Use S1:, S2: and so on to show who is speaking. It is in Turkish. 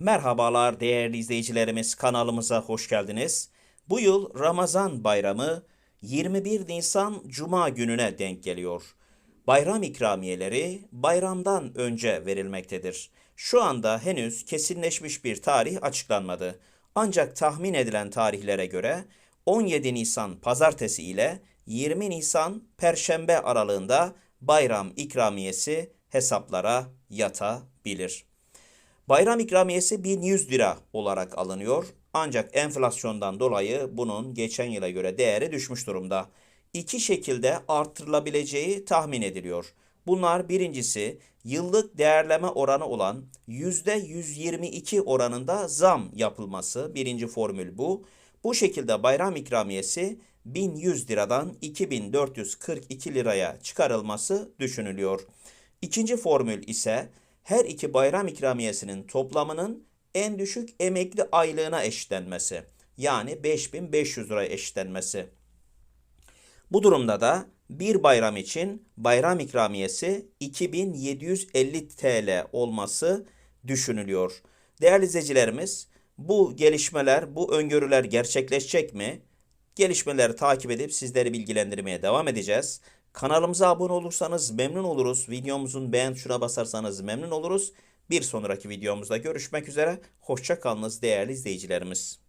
S1: Merhabalar değerli izleyicilerimiz kanalımıza hoş geldiniz. Bu yıl Ramazan bayramı 21 Nisan Cuma gününe denk geliyor. Bayram ikramiyeleri bayramdan önce verilmektedir. Şu anda henüz kesinleşmiş bir tarih açıklanmadı. Ancak tahmin edilen tarihlere göre 17 Nisan pazartesi ile 20 Nisan perşembe aralığında bayram ikramiyesi hesaplara yatabilir. Bayram ikramiyesi 1100 lira olarak alınıyor. Ancak enflasyondan dolayı bunun geçen yıla göre değeri düşmüş durumda. İki şekilde artırılabileceği tahmin ediliyor. Bunlar birincisi yıllık değerleme oranı olan %122 oranında zam yapılması. Birinci formül bu. Bu şekilde bayram ikramiyesi 1100 liradan 2442 liraya çıkarılması düşünülüyor. İkinci formül ise her iki bayram ikramiyesinin toplamının en düşük emekli aylığına eşitlenmesi. Yani 5500 liraya eşitlenmesi. Bu durumda da bir bayram için bayram ikramiyesi 2750 TL olması düşünülüyor. Değerli izleyicilerimiz, bu gelişmeler, bu öngörüler gerçekleşecek mi? Gelişmeleri takip edip sizleri bilgilendirmeye devam edeceğiz. Kanalımıza abone olursanız memnun oluruz. Videomuzun beğen tuşuna basarsanız memnun oluruz. Bir sonraki videomuzda görüşmek üzere. Hoşça kalınız değerli izleyicilerimiz.